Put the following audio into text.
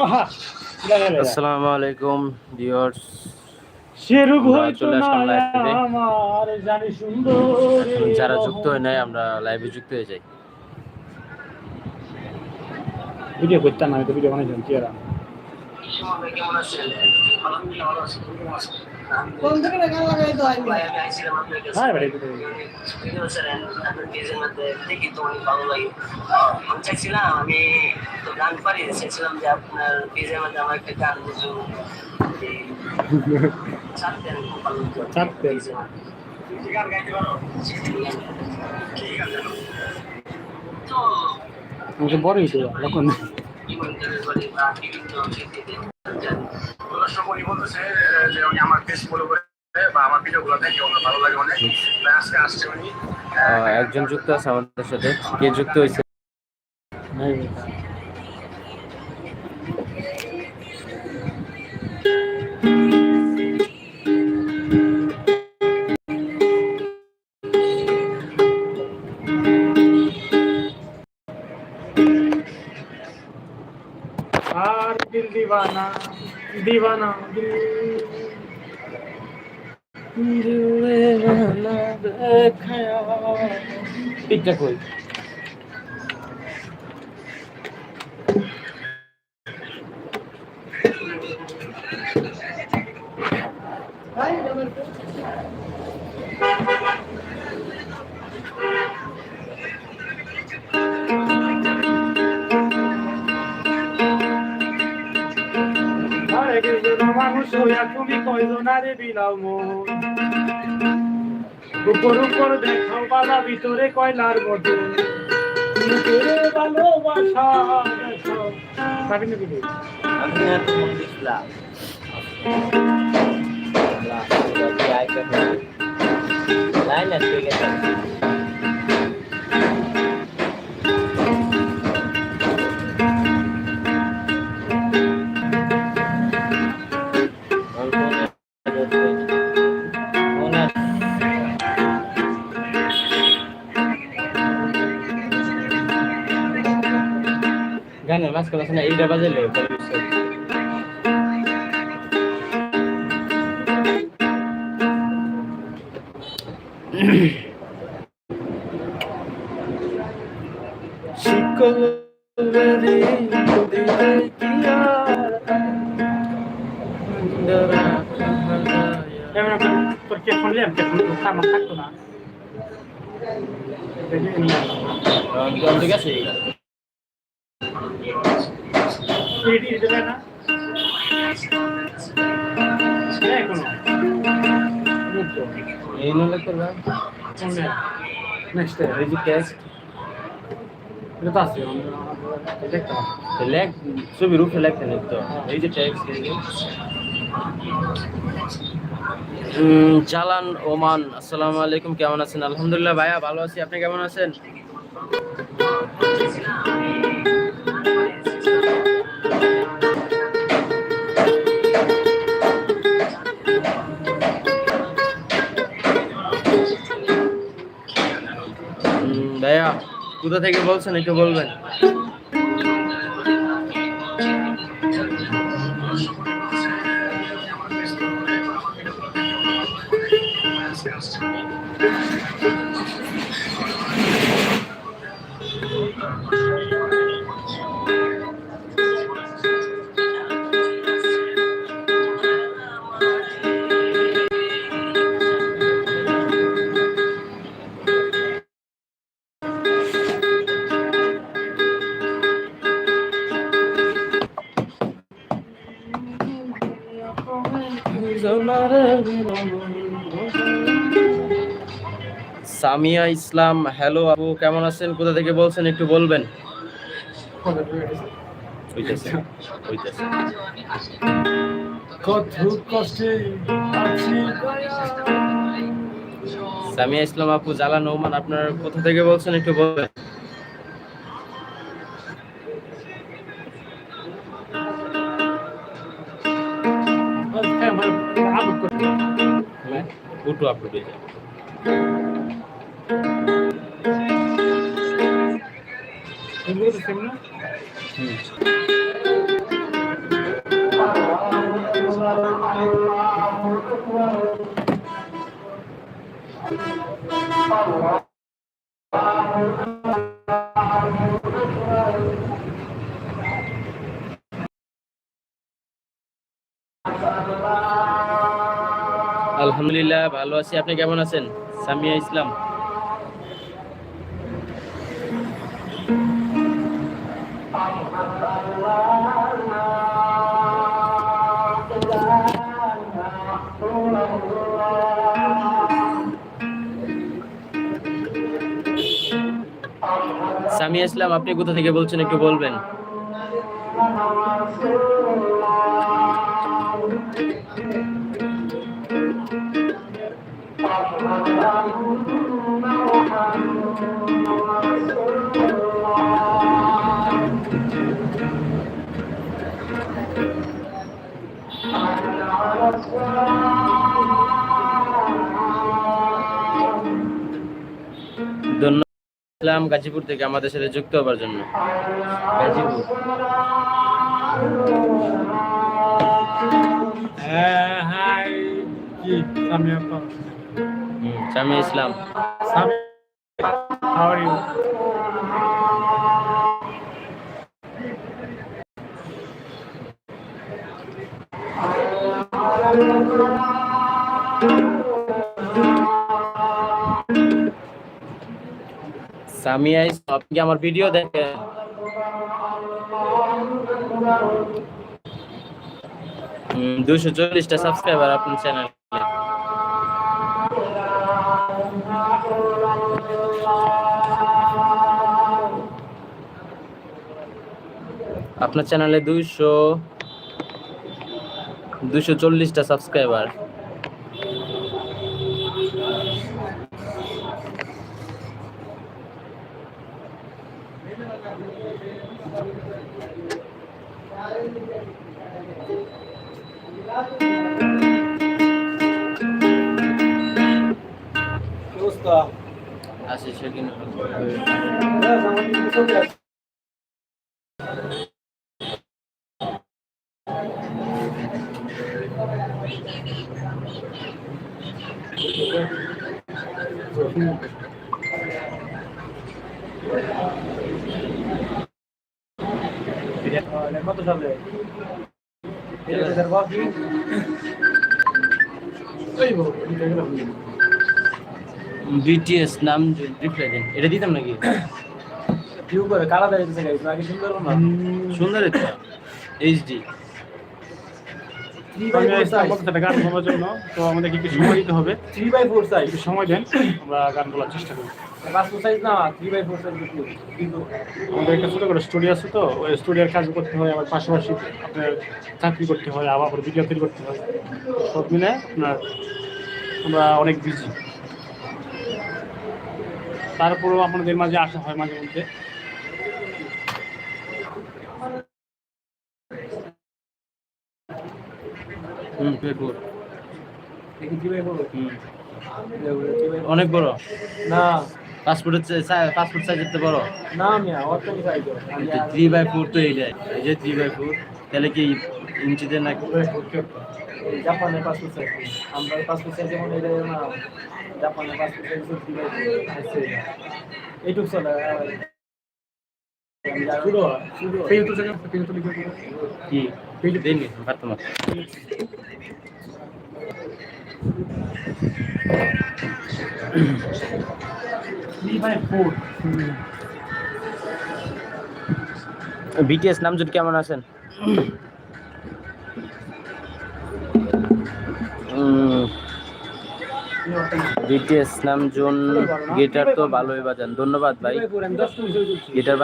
আসসালামু আলাইকুম ভিউয়ার্স সে রূপ আমরা জানি সুন্দর যারা যুক্ত হয় নাই আমরা লাইভে যুক্ত হয়ে যাই। ভিডিও করতাম না আমি তো ভিডিও বানাইছিলাম কি আর কেমন আছেন? আলহামদুলিল্লাহ ভালো আছি তুমি কেমন আছো কোন থেকে গান লাগাই তো আমি ভাই। আমি আইছিলাম আপনার কাছে হ্যাঁ বেটা ভিডিও ছিলেন আপনার পেজের মধ্যে দেখি তো অনেক ভালো লাগে আমি চাইছিলাম আমি তো গান পারি চাইছিলাম যে আপনার পেজের মধ্যে আমার একটা গান কিছু। গান গাইতে পারো তো বাড়ি বিভিন্ন বলতেছে যে উনি আমার পেজ ফলো বা আমার ভিডিওগুলো দেখে ওনার ভালো লাগে অনেক। আজকে আসছে উনি। আহ, একজন যুক্ত আছে আমাদের সাথে। কে যুক্ত হয়েছে? দিওয়ানা দিওয়ানা দিল পিকটা কই মানুষ হইয়া তুমি কয়জনারে বিলাও মন। উপর উপর দেখাও বালা ভিতরে ভালোবাসা লাইন আছে গানের মাঝখানে আছে না এইটা বাজাইলে। শিকল কি আমি তোর কে ফোন নিলাম কে ফোন তো সামান থাকতো না এই নলে করবা নেক্সট এই যে ক্যাশ এটা তো আছে লেখ ছবির উপরে লেখতে নেই তো এই যে ট্যাক্স জালান, ওমান, আসসালামু আলাইকুম, কেমন আছেন? আলহামদুলিল্লাহ ভাইয়া, ভালো আছি। আপনি কেমন আছেন? ভাইয়া, কোথা থেকে বলছেন? একটু বলবেন। sales. সামিয়া ইসলাম হ্যালো আপু কেমন আছেন? কোথা থেকে বলছেন? একটু বলবেন। সামিয়া ইসলাম আপু জালা নৌমান আপনার কোথা থেকে বলছেন? একটু বলবেন। আপলোড আপলোড হয়ে যায় আলহামদুলিল্লাহ ভালো আছি। আপনি কেমন আছেন? সামিয়া ইসলাম। সামিয়া ইসলাম আপনি কোথা থেকে বলছেন একটু বলবেন? ইসলাম গাজীপুর থেকে আমাদের সাথে যুক্ত হবার জন্য। গাজীপুর। ইসলাম। সামি হাউ সামিয়া আপনি আমার ভিডিও দেখেন? দুশো চল্লিশটা সাবস্ক্রাইবার আপনার চ্যানেল আপনার চ্যানেলে দুইশো দুশো চল্লিশটা সাবস্ক্রাইবার আছে সেদিন কত সালে এটা হাজার এটা গেলাম বিটিএস নাম রিপ্লাই দিন এটা দিতাম নাকি? ভিউ করে কালা দাঁড়িয়ে আগে সুন্দর না? সুন্দর এইচডি গান জন্য তো সময় দিতে হবে। থ্রি বাই ফোর সাইজ একটু সময় দেন আমরা গান বলার চেষ্টা করি আমাদের একটা ছোটো করে স্টুডিও আছে তো ওই স্টুডিওর কাজ করতে হয় আবার পাশাপাশি আপনার চাকরি করতে হয় আবার ভিডিও তৈরি করতে হয়। সব মিলে আপনার আমরা অনেক বিজি তারপরেও আপনাদের মাঝে আসা হয় মাঝে মধ্যে। হুম। ফোর অনেক বড়। না। পাসপোর্টের পাসপোর্ট সাইজ এত বড়। না মিয়া অত সাইজ থ্রি বাই ফোর তো এইটাই। এই যে থ্রি বাই ফোর তাহলে কি ইঞ্চিতে নাকি? জাপানের পাসপোর্ট সাইজ আমরা পাসপোর্ট সাইজ যেমন এটা না জাপানের passport size three by four এইটুক চলে শুরু শুরু পেজ তো সেকেন্ড পেজ তো লিখে কি দিন না। ফোর বিটিএস নাম যদি কেমন আছেন? বিটিএস নাম জুন গিটার তো ভালোই বাজান। ধন্যবাদ ভাই। গিটার